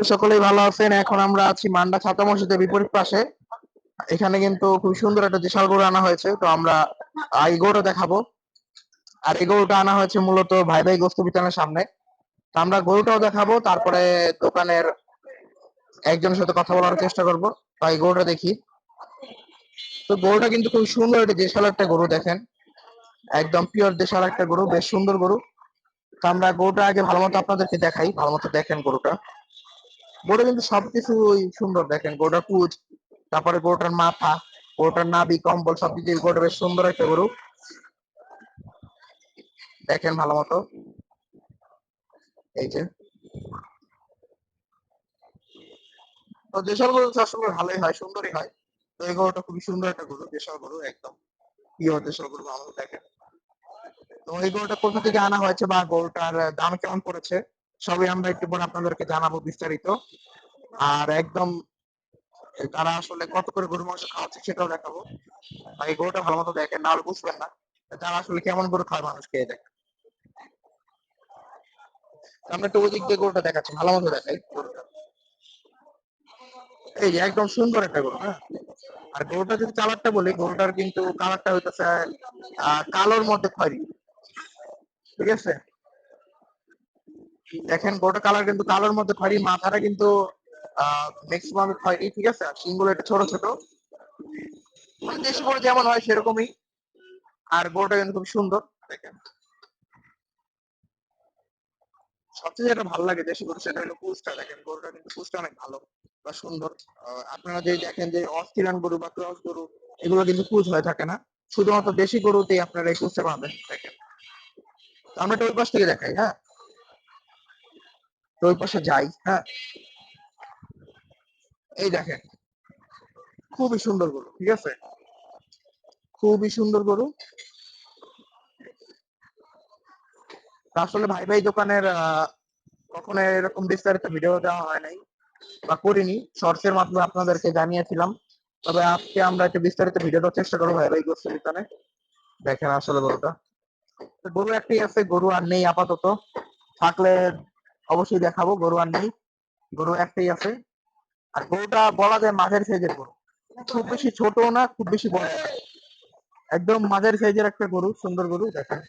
করি সকলেই ভালো আছেন। এখন আমরা আছি মান্ডা ছাতা মসজিদের বিপরীত পাশে। এখানে কিন্তু খুব সুন্দর একটা বিশাল গরু আনা হয়েছে। তো আমরা এই গরুটা দেখাবো। আর এই গরুটা আনা হয়েছে মূলত ভাই ভাই গোস্ত বিতানের সামনে। তো আমরা গরুটাও দেখাবো, তারপরে দোকানের একজনের সাথে কথা বলার চেষ্টা করব। তো এই গরুটা দেখি। তো গরুটা কিন্তু খুব সুন্দর একটা দেশাল একটা গরু, দেখেন। একদম পিওর দেশাল একটা গরু, বেশ সুন্দর গরু। তো আমরা গরুটা আগে ভালো মতো আপনাদেরকে দেখাই। ভালো মতো দেখেন গরুটা। গরু কিন্তু সবকিছুই সুন্দর দেখেন গরুটার পুজ তারপরে গরুটার মাথা গরুটার নাভি, কম্বল সবকিছু গরুটা বেশ সুন্দর একটা গরু। দেখেন ভালো মতো। এই যে। তো দেশাল গরু সবসময় ভালোই হয়, সুন্দরই হয়। তো এই গরুটা খুবই সুন্দর একটা গরু, দেশাল গরু, একদম পিওর দেশাল গরু, ভালো দেখেন। তো এই গরুটা কোথা থেকে আনা হয়েছে বা গরুটার দাম কেমন পড়েছে? সবই আমরা একটু পরে আপনাদেরকে জানাব বিস্তারিত। আর একদম তারা আসলে কত করে গরু মাংস খাওয়াচ্ছে সেটাও দেখাবো। এই গরুটা ভালো মতো দেখেন নাহলে বুঝবেন না। তারা আসলে কেমন গরু খায় মানুষ খেয়ে দেখেন আমরা একটু ওই দিক দিয়ে গরুটা দেখাচ্ছি, ভালো মতো দেখাই গরুটা। এই একদম সুন্দর একটা গরু হ্যাঁ? আর গরুটা যদি কালারটা বলি, গরুটার কিন্তু কালারটা হইতেছে কালোর মধ্যে খয়েরি। ঠিক আছে? দেখেন গোটা কালার কিন্তু কালোর মধ্যে খয়েরি, মাথাটা কিন্তু ম্যাক্সিমাম খয়েরি, ঠিক আছে? আর সিংগুলো একটু ছোট ছোট। মানে দেশি গরু যেমন হয় সেরকমই। আর গরুটা কিন্তু খুব সুন্দর, দেখেন। সবচেয়ে যেটা ভালো লাগে দেশি গরু সেটা হলো পুষটা দেখেন। গরুটা কিন্তু পুষটা অনেক ভালো বা সুন্দর। আপনারা যে দেখেন যে অস্থিরান গরু বা ক্রস গরু, এগুলো কিন্তু পুষ হয়ে থাকে না। শুধুমাত্র দেশি গরুতেই আপনারা এই পুষতে পারবেন দেখেন। আমরা ওই পাশ থেকে দেখাই হ্যাঁ? ওই পাশে যাই হ্যাঁ। এই দেখেন, খুবই সুন্দর গরু, ঠিক আছে? খুবই সুন্দর গরু। আসলে ভাই ভাই দোকানের কখনো এরকম বিস্তারিত ভিডিও দেওয়া হয় নাই বা করিনি। শর্টস এর মাধ্যমে আপনাদেরকে জানিয়েছিলাম। তবে আজকে আমরা একটু বিস্তারিত ভিডিও দেওয়ার চেষ্টা করব ভাই ভাই গোস্ত দোকানে দেখেন আসলে গরুটা। গরু একটাই আছে, গরু আর নেই আপাতত। থাকলে অবশ্যই দেখাবো গরু আর নেই। গরু একটাই আছে। আর গরুটা বলা যায় মাঝের সাইজের গরু। খুব বেশি ছোট না খুব বেশি বড় একদম মাঝের সাইজের একটা গরু সুন্দর গরু দেখেন।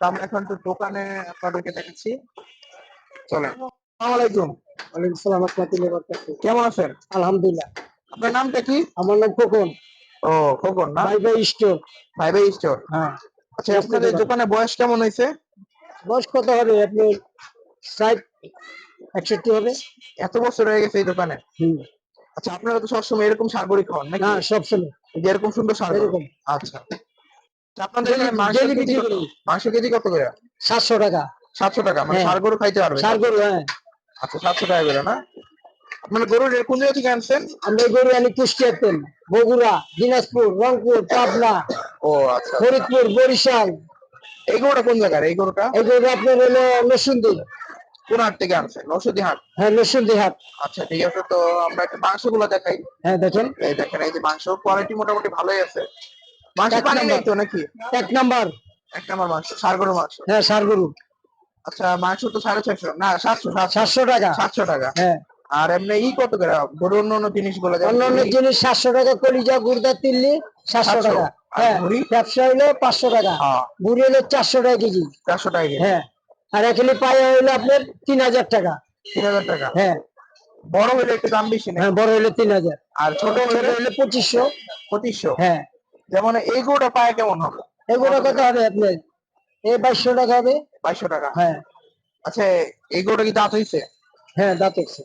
আমরা এখন তো দোকানে আপনাদেরকে দেখাচ্ছি। চলেন। আসসালামু আলাইকুম। ওয়ালাইকুম সালাম রহমতুল্লাহ বারাকাতুহু। কেমন আছেন? আলহামদুলিল্লাহ। আপনার নামটা কি? আমার নাম খোকন। ও খোকন না? ভাই ভাই স্টোর ভাই ভাই স্টোর হ্যাঁ। আচ্ছা আপনাদের দোকানে বয়স কেমন হয়েছে? বয়স কত হবে? আপনি ষাট একষট্টি হবে। এত বছর হয়ে গেছে এই দোকানে? আচ্ছা আপনারা তো সবসময় এরকম সারগরি খাওয়ান নাকি? না সব সময় এরকম সুন্দর সার এরকম। আচ্ছা। আপনাদের মাংস কেজি বিক্রি কত? করি। মাংস কেজি কত করে? সাতশো টাকা। সাতশো টাকা মানে হ্যাঁ। সার গরু খাইতে পারবে সার গরু হ্যাঁ। আচ্ছা সাতশো টাকা করে না? আপনার গরু কোন জায়গা থেকে আনছেন? আমরা গরু আনি কুষ্টিয়ার তেল বগুড়া দিনাজপুর রংপুর পাবনা। ও আচ্ছা ফরিদপুর বরিশাল। এই গরুটা কোন জায়গার? এই গরুটা এই গরু আপনার হলো নসুন্দি কোন হাট থেকে আনছেন নৌষধি হাট হ্যাঁ নসুন্দি হাট আচ্ছা ঠিক আছে তো আমরা একটু মাংসগুলো দেখাই। হ্যাঁ দেখেন। এই দেখেন এই যে মাংস কোয়ালিটি মোটামুটি ভালোই আছে। মাংস পানি নেই তো নাকি? এক নাম্বার। এক নম্বর মাংস সার গরু মাংস। হ্যাঁ সার গরু আচ্ছা মাংস তো সাড়ে ছয়শো। না সাতশো সাতশো। টাকা। সাতশো টাকা। হ্যাঁ। আর এমনি ই কত করে? গরু অন্য অন্য জিনিসগুলো অন্য অন্য জিনিস সাতশো টাকা কলিজা গুড়দা তিল্লি সাতশো। টাকা। হ্যাঁ ভুঁড়ি? ব্যবসা হইল পাঁচশো টাকা। হ্যাঁ। হলো চারশো টাকা কেজি। চারশো টাকা হ্যাঁ। আর পায়া হইল আপনার তিন হাজার টাকা। তিন হাজার টাকা। হ্যাঁ। বড় হলে একটু দাম বেশি হ্যাঁ বড় হইল তিন হাজার। আর ছোট পঁচিশশো। পঁচিশশো। হ্যাঁ। যেমন এই গরুটা পায় কেমন হবে? এই এগুলো কত হবে আপনার? এই বাইশশো টাকা হবে। বাইশশো টাকা। হ্যাঁ। আচ্ছা এই গরুটা কি দাঁত হইছে? হ্যাঁ দাঁত হচ্ছে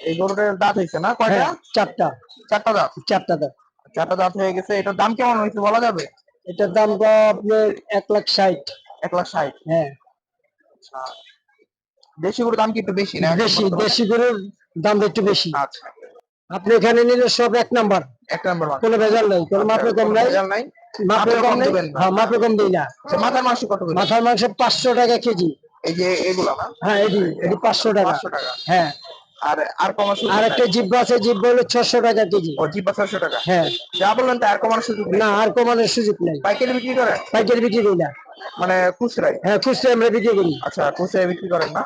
এই গরুটার দাঁত হইছে না কয়টা? হ্যাঁ চারটা। চারটা দাঁত। চারটা দাঁত। চারটা দাঁত হয়ে গেছে এটার দাম কেমন হয়েছে বলা যাবে? এটার দাম তো আপনার এক লাখ ষাট। এক লাখ ষাট? হ্যাঁ। আচ্ছা। দেশি গরুর দাম কি একটু বেশি না দেশি দেশি গরুর দাম একটু বেশি। আচ্ছা। আপনি এখানে নিলে সব এক নাম্বার। এক নম্বর কোনো ভেজাল নাই কোনো মাপে কম নাই। ভেজাল নাই। মাপে কম দিবেন। হ্যাঁ মাপে কম দিই না। আচ্ছা, মাথার মাংস কত মাথার মাংস পাঁচশো টাকা কেজি। এই যে এগুলো না? হ্যাঁ এটি এটি পাঁচশো টাকা। পাঁচশো টাকা। হ্যাঁ। আর আর কমার সুযোগ আর নাই? একটা জিব্বা আছে জিব্বা হলো ছশো টাকা কেজি। ও জিব্বা ছশো টাকা। হ্যাঁ। যা বললেন তো আর কমার সুযোগ না আর কমানোর সুযোগ নেই। পাইকারি বিক্রি পাইকারি বিক্রি করি না। মানে খুচরাই? হ্যাঁ খুচরা আমরা বিক্রি করি। আচ্ছা বিক্রি করেন না?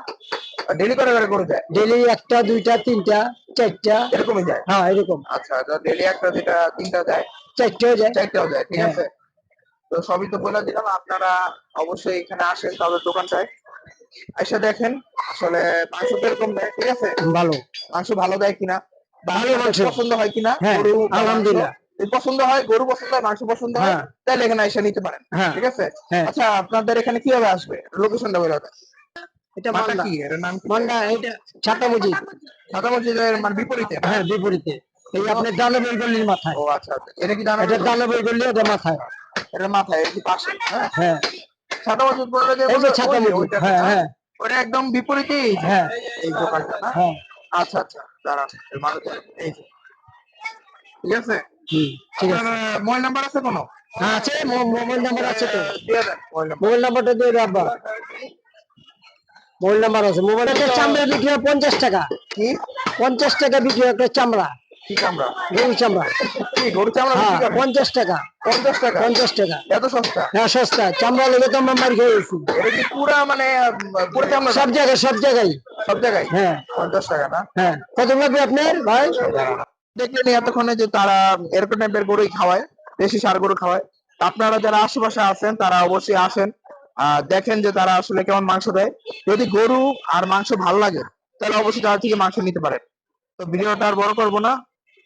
ডেলি করে করে করে যায় ডেলি একটা দুইটা তিনটা চারটা। এরকমই যায় হ্যাঁ এরকম। আচ্ছা ডেলি একটা তিনটা যায় চারটেও যায় চারটাও যায় ঠিক হ্যাঁ। আছে। তো সবই তো বলে দিলাম আপনারা অবশ্যই এখানে আসেন তাদের দোকানটায়। এসে দেখেন আসলে মাংস তো এরকম দেয় ঠিক আছে? ভালো। মাংস ভালো দেয় কিনা? ভালো মাংস। পছন্দ হয় কিনা? হ্যাঁ, গরু আলহামদুলিল্লাহ। পছন্দ হয় গরু পছন্দ হয় মাংস পছন্দ হয় হ্যাঁ। তাহলে এখানে এসে নিতে পারেন হ্যাঁ। ঠিক আছে। আচ্ছা আপনাদের এখানে কীভাবে আসবে? লোকেশনটা বলে এটা মান্ডা কি? এর নাম মান্ডা এটা ছাতা মসজিদ। মসজিদের মানে বিপরীতে? হ্যাঁ বিপরীতে। এই দানবের গল্লির মাথায়। ও আচ্ছা আচ্ছা। এটা কি এটা দানবের গল্লি এটা মাথায়। এটা মাথায় এই পাশে হ্যাঁ? হ্যাঁ। ছাতা মসজিদ বলতে যে এই যে ছাতা ওই যে মসজিদ ওইটা, হ্যাঁ হ্যাঁ। ওটা একদম বিপরীতেই হ্যাঁ। এই দোকানটা না? হ্যাঁ। আচ্ছা আচ্ছা দাঁড়ান মানুষ এই যে। ঠিক আছে? হুম, ঠিক আছে। মোবাইল নাম্বার আছে কোনো? হ্যাঁ আছে মোবাইল নাম্বার আছে তো। দিয়ে দেন মোবাইল নাম্বার। মোবাইল নাম্বারটা দিয়ে দে আব্বা। মোবাইল নাম্বার আছে চামড়া বিক্রি হয় পঞ্চাশ টাকা। কি? পঞ্চাশ টাকা বিক্রি হয় একটা চামড়া। কি চামড়া? গরু চামড়া। কি গরু চামড়া হ্যাঁ পঞ্চাশ টাকা। পঞ্চাশ টাকা? পঞ্চাশ টাকা। এত সস্তা? হ্যাঁ সস্তা। চামড়া লেগে তো আমরা মারি খেয়ে গেছি এটা কি পুরা মানে পুরো চামড়া? সব জায়গায় সব জায়গায়। সব জায়গায়? হ্যাঁ। পঞ্চাশ টাকা না? হ্যাঁ। কত লাগবে আপনার ভাই? দেখলেন এতক্ষণে যে তারা এরকম টাইপের গরুই খাওয়ায় দেশি সার গরু খাওয়ায়। আপনারা যারা আশেপাশে আছেন তারা অবশ্যই আসেন। দেখেন যে তারা আসলে কেমন মাংস দেয়। যদি গরু আর মাংস ভালো লাগে তাহলে অবশ্যই তার থেকে মাংস নিতে পারেন। তো ভিডিওটা আর বড় করব না।